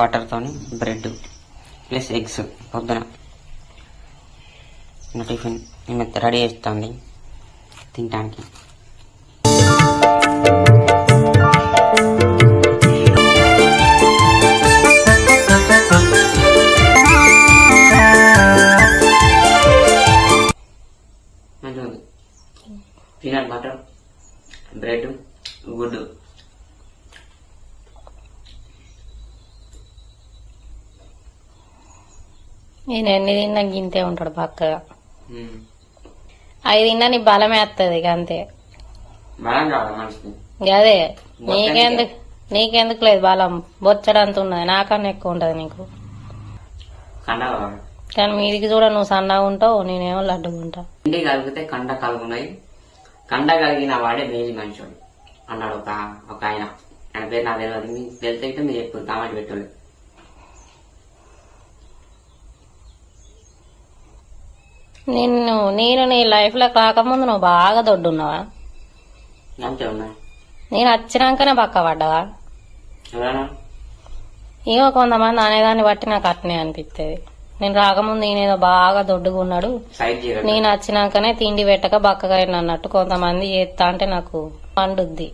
బటర్తోని bread plus eggs పొద్దున. Tiffin ఈమె ready చేస్తుంది తినడానికి నేను ఎన్ని తిన్నా గింతే ఉంటాడు పక్కగా అవి తిన్నా నీ బలం వేస్తుంది ఇక అంతే. అదే నీకెందుకు నీకెందుకు లేదు బలం. బొచ్చడంత ఉన్నది నాకన్నా ఎక్కువ ఉంటది నీకు. కానీ మీదికి చూడ నువ్వు సన్నగా ఉంటావు నేనేమో లడ్డుగా ఉంటా. ఇంటి కలిగితే కండ కలుగున్నాయి. కండ కలిగిన వాడే మేలి మనుషుడు అన్నాడు ఒక ఒక ఆయన. ఆయన పేరు నాకు తెలియదు మీకు తెలిస్తే మీరు చెప్పు కామెంట్ పెట్టండి నిన్ను నేను నీ లైఫ్లో కాకముందు నువ్వు బాగా దొడ్డున్నావా? నేను వచ్చినాకనే పక్క పడ్డావా? ఏమో కొంతమంది అనేదాన్ని బట్టి నాకు అట్నే అనిపిస్తుంది నేను రాకముందు ఈయనేదో బాగా దొడ్డుగా ఉన్నాడు సైడ్ చేయడం నేను వచ్చినాకనే తిండి పెట్టక బక్కగా అన్నట్టు కొంతమంది చేస్తా అంటే నాకు పండుద్ది.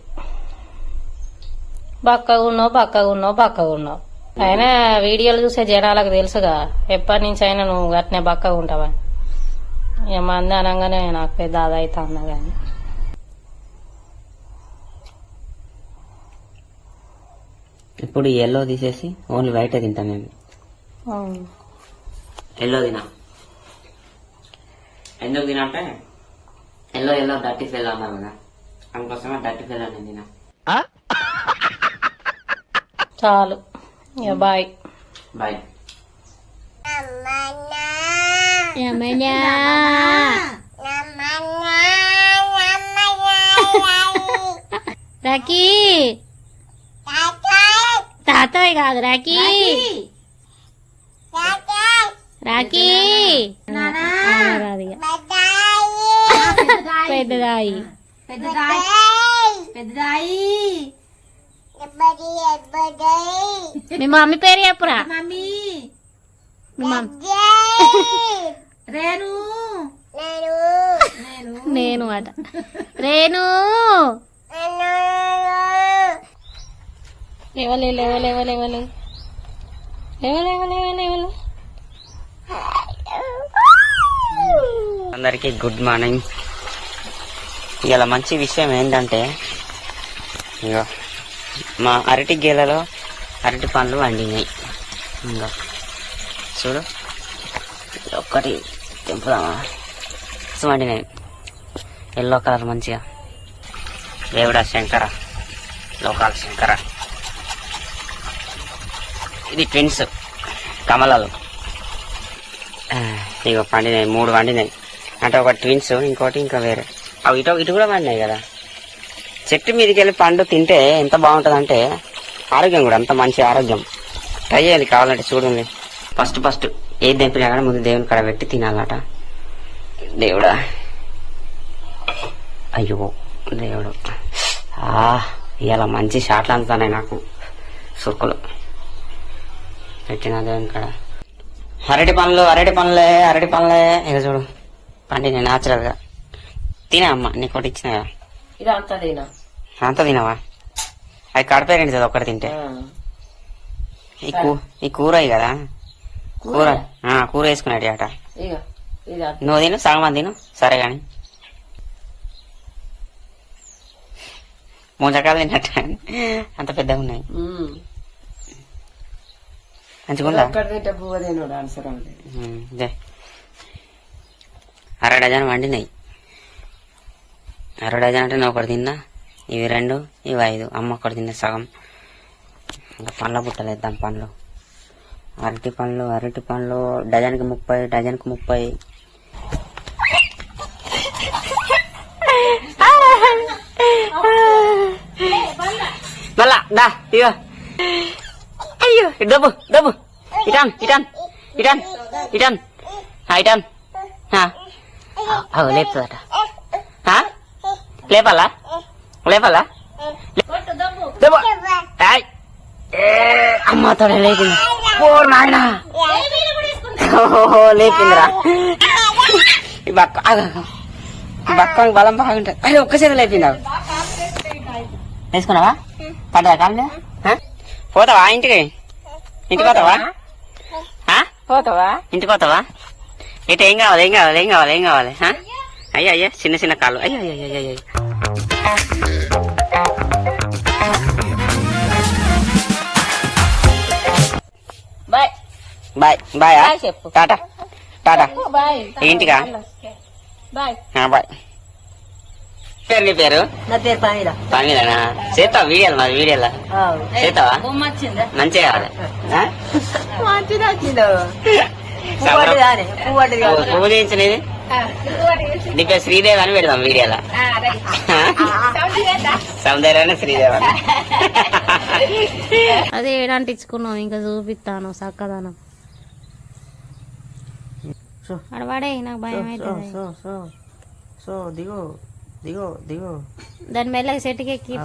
బక్కగా ఉన్నావు బక్కగా ఉన్నావు బక్కగా ఉన్నావు అయినా వీడియోలు చూసే జనాలకు తెలుసుగా ఎప్పటి నుంచి అయినా నువ్వు అట్నే బక్కగా ఉంటావా ఇక మంది అనగానే నాకు పెద్ద అవుతా అన్నా కానీ. ఇప్పుడు ఎల్లో తీసేసి ఓన్లీ వైట్ తింటాను నేను. ఎల్లో తినా? ఎందుకు తినా అంటే ఎల్లో ఎల్లో డర్టీ ఫెల్ అన్నారు కదా. అందుకోసమే డర్టీ ఫెల్ అని తినా చాలు. ఇక బాయ్ బాయ్ రాకీ తాతయ్య కాదు రాకీ రాకీ రాదు ఇక. పెద్దదాయి మీ మమ్మీ పేరు చెప్పురా మీ మమ్మీ రేణు. నేను. అట. రేణు. లేవలే లేవలే అందరికీ గుడ్ మార్నింగ్. ఇవాళ మంచి విషయం ఏంటంటే ఇగో మా అరటి గేలలో అరటి పండ్లు వండినాయి. ఇంకా చూడు. ఇది పోదామా చూడండి నేను వండినాయి ఎల్లో కలర్ మంచిగా. దేవుడా శంకర. లోకాల శంకర. ఇది ట్విన్స్. కమలాలు. ఆ, ఇగో పండినాయి మూడు వండినాయి అంటే ఒక ట్విన్స్ ఇంకోటి ఇంకా వేరే. అవి ఇటు ఇటు కూడా పండినాయి కదా. చెట్టు మీదకి వెళ్ళి పండు తింటే ఎంత బాగుంటుందంటే ఆరోగ్యం కూడా అంత మంచి ఆరోగ్యం. ట్రై చేయాలి కావాలంటే చూడండి. First first. ఏది తెంపినా కానీ ముందు దేవుని కడ పెట్టి తినాలట. దేవుడా. అయ్యో దేవుడు. ఆ ఇలా మంచి షాట్లు అందుతున్నాయి నాకు. సురుకులు. పెట్టిన దేవుని కడ. అరటి పండ్లు అరటి పండ్లే అరటి పండ్లే. ఇక చూడు పండి న్యాచురల్గా. తినా అమ్మ నీకు ఒకటి ఇచ్చిన కదా. ఇది అంత తినవా? అది కడపేరండి చదువు ఒక్కటి తింటే. ఈ కూ ఈ కూర అయ్యి కదా. కూర? ఆ, కూర వేసుకున్నాడు అట అంత- నువ్వు తిను సగం మంది తిను. సరే గాని. ముంజకాయలు తిన్నట్ట అంత పెద్దగా ఉన్నాయి. అర డజన్ వండినాయి. అర డజన్ అంటే నేను ఒకటి తిన్నా ఇవి రెండు ఇవి ఐదు. అమ్మ ఒకటి తిన్న సగం. ఇంకా పండ్ల బుట్టలు వేద్దాం పండ్లు. అరటి పండ్లు అరటి పండ్లు డజన్కి ముప్పై డజన్కి ముప్పై. మళ్ళా దా ఇగో. అయ్యో ఇటు డబ్బు డబ్బు. ఇటాన్ ఇటాన్ ఇటాన్ ఇటాన్. ఆ, ఇటాన్. ఆ. అగో లేపుతుందట ఆ? లేపాలా? లేపాలా? దబ్బు ఆయ్. ఏ అమ్మ తోడ లేపింది. ఓ నాయనా. లేపిందిరా. ఈ బక్క బలం బాగుంటుంది అరే ఒక్క చేతి లేపింది. వేసుకున్నావా? పడ్డా కాళ్ళు? పోతావా ఇంటికి? ఇంటికి పోతావా? పోతావా? ఇంటికి పోతావా? ఇటు ఏం కావాలి ఏం కావాలి ఏం కావాలి ఏం కావాలి? అయ్యో అయ్యో చిన్న చిన్న కాళ్ళు. అయ్యో అయ్యో అయ్యో. బాయ్ బాయ్ బాయ్ చెప్పు. టాటా టాటా. బాయ్. ఇంటికా? బాయ్. బాయ్. పేరు నీ పేరు? నా పేరు పనిలా. పనిలేనా? చేస్తావా వీడియోలు మరి వీడియోలో? చేస్తావా? వచ్చిందా? మంచిగా కావాలి. పువ్వు చేయించినది నీ పేరు శ్రీదేవి అని పెడదాం వీడియోలో. సౌందర్యాన్ని శ్రీదేవి అదే ఏడంటించుకున్నావు ఇంకా చూపిస్తాను చక్కదనం అడవాడే నాకు భయం అవుతుంది సో సో సో దిగు దిగు దిగు దాని మెల్లగా చెట్టుకి ఎక్కి.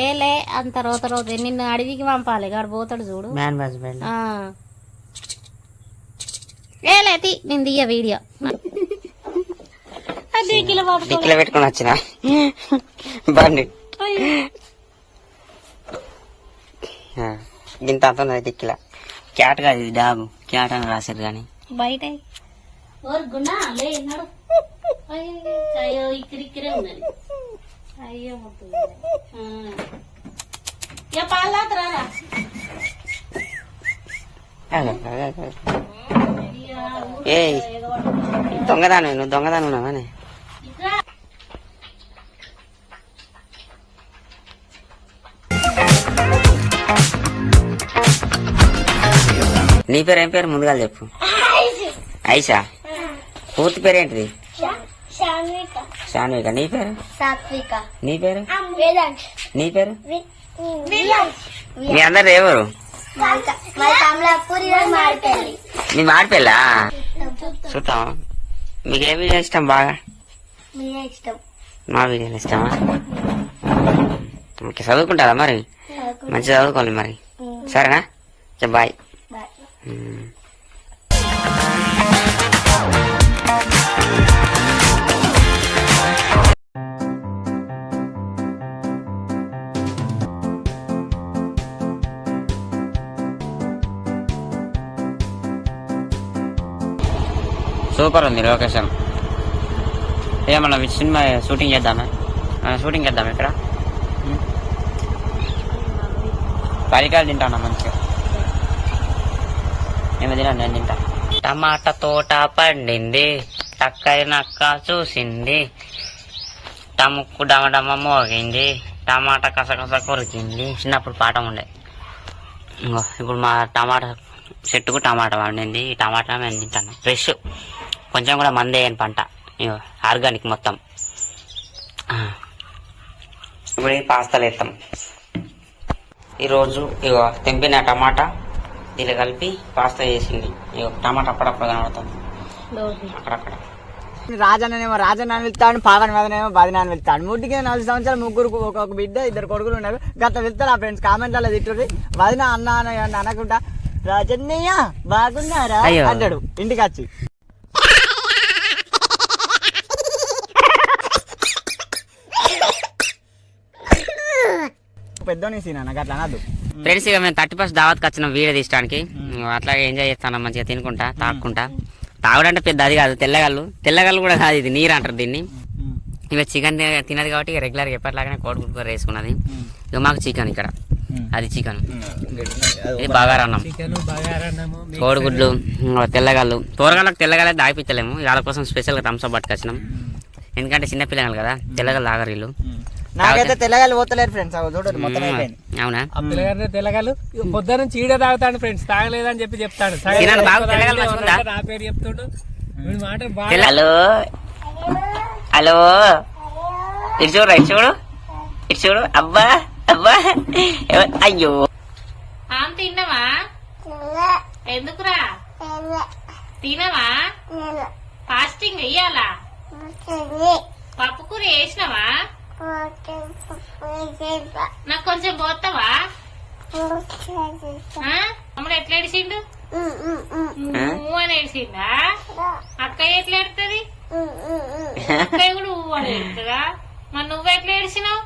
ఏలే అంత రోత రోత నిన్ను అడవికి పంపాలి గాడు పోతాడు చూడు మ్యాన్ హస్బెండ్. ఏలే తీ నేను దియ్య వీడియో డిక్కిలో పెట్టుకొని వచ్చిన బండి గింత అంత ఉన్నది డిక్కిల క్యాట్ కాదు ఇది డాగు క్యాట్ అని రాశారు కానీ. బయట. అయ్యో, ఇక్కడిక్కడే ఉన్నది. అయ్యో ఏ దొంగదాను నువ్వు దొంగదాను ఉన్నావని నీ పేరు ఏం పేరు? ముందుగా చెప్పు. ఐషా? పూర్తి పేరు ఏంటిది శాన్విక. నీ పేరు? సాత్విక. నీ పేరు? నీ పేరు? మీ అందరు ఎవరు? మాడిపల్లి. మీ మాడిపెళ్ళా చూద్దాం. మీకు ఏ వీడియో ఇష్టం బాగా? మా వీడియోలు ఇష్టమా? ఓకే చదువుకుంటారా మరి? మంచిగా చదువుకోవాలి మరి. సరేనా? బాయ్. సూపర్ ఉంది లొకేషన్ ఏమన్నా సినిమా షూటింగ్ చేద్దామా? షూటింగ్ చేద్దాం ఇక్కడ? పలికాయలు తింటాను మంచిగా? ఏమి తినా నేను తింటా. టమాటా తోట పండింది చక్కరి నక్క చూసింది టముక్కు డమడమ మోగింది టమాటా కసకస కొరికింది చిన్నప్పుడు పాట ఉండే. ఇంకో ఇప్పుడు మా టమాటా చెట్టుకు టమాటా పండింది ఈ టమాటా మేము తింటాను. ఫ్రెష్ కొంచెం కూడా మందే పంట. ఇగో ఆర్గానిక్ మొత్తం. ఇప్పుడు ఈ పాస్తాలు వేస్తాం. ఈరోజు ఇగో తెంపిన టమాటా దీనిలో కలిపి పాస్తా చేసింది. టమాటా అప్పుడప్పుడు కనబడుతుంది అక్కడక్కడ. రాజన్ననేమో రాజన్న అని వెళ్తాడు పావన్ మీదనేమో బదిన అని వెళ్తాడు ముట్టికి నాలుగు సంవత్సరాలు ముగ్గురు ఒక బిడ్డ ఇద్దరు కొడుకులు ఉన్నారు. గత వెళ్తారు ఆ ఫ్రెండ్స్ కామెంట్లలో తిట్టుర్రి. వదిన అన్న అని అని అనకుండా రాజన్నయ్య బాగున్నారా. అంటాడు ఇంటికి వచ్చి. పెద్దోని సీన్ గట్లా అనద్దు. ఫ్రెండ్స్ ఇక మేము థర్టీ ఫస్ట్ దావత్కి వచ్చిన వీడియో తీయడానికి. అట్లాగే ఎంజాయ్ చేస్తాను మంచిగా తినుకుంటా తాక్కుంటా. తాగుడంటే పెద్ద అది కాదు తెల్లగల్లు తెల్లగల్లు కూడా కాదు ఇది నీరు అంటారు దీన్ని. ఇక చికెన్ తినదు కాబట్టి ఇక రెగ్యులర్ ఎప్పటిలాగానే కోడిగుడ్డు కూర వేసుకున్నది ఇక మాకు చికెన్ ఇక్కడ. అది చికెన్ ఇది బగారా అన్నం కోడిగుడ్లు ఇంకా తెల్లగల్లు కూరగాయలకు తెల్లగలే దాగిపించలేము వాళ్ళ కోసం స్పెషల్గా థమ్స్అప్ పట్టుకొచ్చినాం. ఎందుకంటే చిన్న పిల్లలు కదా తెల్లగలు తాగరు వీళ్ళు. నాకైతే తెల్లగాలి పోతలేరు ఫ్రెండ్స్ చూడరు మొత్తం అయిపోయింది. అవునా? ఆ పిల్లగారిని తెల్లగాలు పొద్దున చీడ తాగుతాడు ఫ్రెండ్స్ తాగలేదని చెప్పి చెప్తాడు? నా పేరు చెప్తాడు. వీడి మాట హలో? హలో? ఇటు చూడు ఇటు చూడు. ఇటు చూడు. అబ్బా అబ్బా. అయ్యో. ఆమె తిన్నావా? ఎందుకురా? తినవా? ఫాస్టింగ్ వెయ్యాలా పప్పు కూర వేసినావా నాకు కొంచెం పోతావా? ఆ? తమ్ముడు ఎట్లా ఏడిచిండు ఊ అని ఏడిచిందా అక్కయ్య ఎట్లా ఏడుతుంది? అక్కయ్య కూడా ఊ అని ఏడుతుందా? మరి నువ్వు ఎట్లా ఏడిచినావు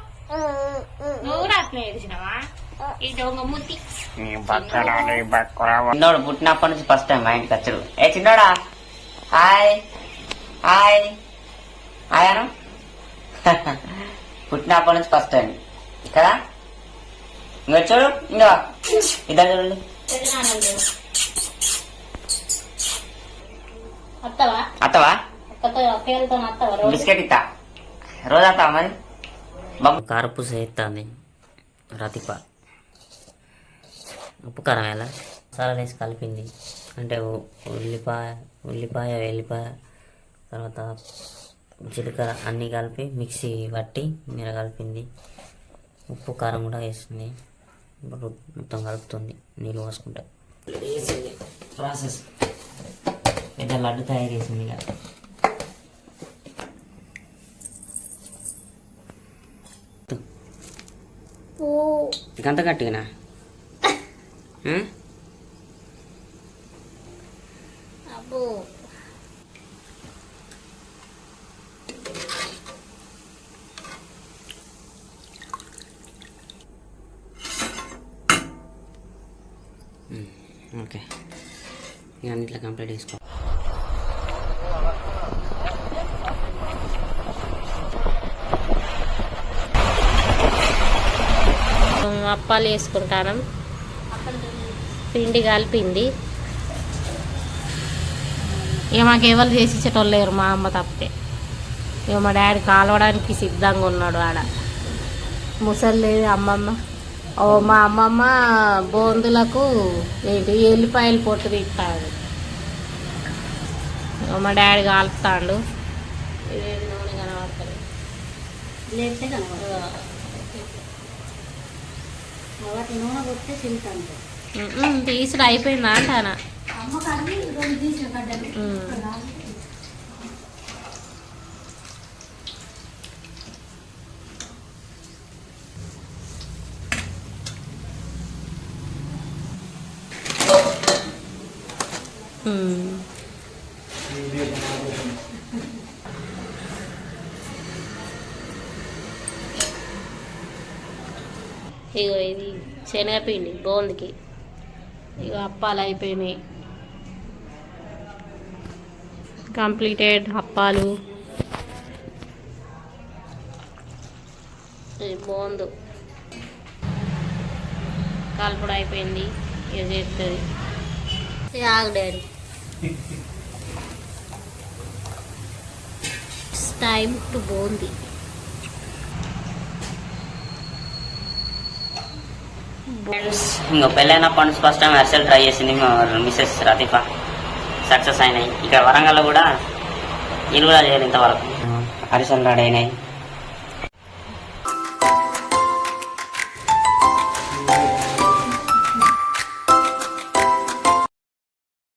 నువ్వు కూడా అట్లా ఏడిచినావా చిన్నోడు పుట్టినప్పటి నుంచి ఫస్ట్ టైం మా ఇంటికి వచ్చాడు. ఏ చిన్నోడా? హాయ్. హాయ్. హాయ్ అను. పుట్టినప్పటి నుంచి ఫస్ట్ టైం కదా? ఇంకా చూడు ఇంకా. ఇద్దరు చూడండి. అత్తవా? బిస్కెట్ ఇస్తా రోజు మరి? బాబు కారపూస ఎత్తాంది. రతిప. ఉప్పు కారం ఎలా? మసాలా వేసి కలిపింది. అంటే ఉల్లిపాయ ఉల్లిపాయ వెల్లిపాయ తర్వాత జీలకర్ర అన్నీ కలిపి మిక్సీ పట్టి మీరు కలిపింది. ఉప్పు కారం కూడా వేస్తుంది. ఇప్పుడు మొత్తం కలుపుతుంది. నీళ్ళు పోసుకుంటా. వేసింది. ప్రాసెస్ పెద్ద లడ్డు తయారు చేసింది ఇక. గంత గట్టిగా అబ్బో ఓకే ఇక అన్నిట్లో కంప్లీట్ చేసుకో. అప్పాలు వేసుకుంటాను. పిండి కలిపింది. ఇక మాకు ఎవరు చేసి ఇచ్చేటోళ్ళు లేరు మా అమ్మ తప్పితే. ఇక మా డాడీ కాలవడానికి సిద్ధంగా ఉన్నాడు ఆడ. ముసలి లేదు అమ్మమ్మ. మా అమ్మమ్మ బోందులకు ఏంటి ఎల్లిపాయలు పొట్టు తీస్తాడు మా డాడీ కాలుస్తాడు. నూనె తీసుడు అయిపోయిందా అంటానా? ఇగో ఇది శనగపిండి బోందికి ఇక అప్పాలు అయిపోయినాయి. కంప్లీటెడ్ అప్పాలు. ఇది బోందు. కలపడం అయిపోయింది ఇక చేస్తుంది ఆగు డాడీ. టైం టు బోంది ఫ్రెండ్స్ ఇంకా పెళ్ళైనప్పటి నుంచి ఫస్ట్ టైం అరిసెలు ట్రై చేసింది మా మిసెస్ రతీఫా. సక్సెస్ అయినాయి. ఇక్కడ వరంగల్లో కూడా నేను కూడా చేయలేదు ఇంతవరకు. అరిసెలు రాడ్ అయినాయి.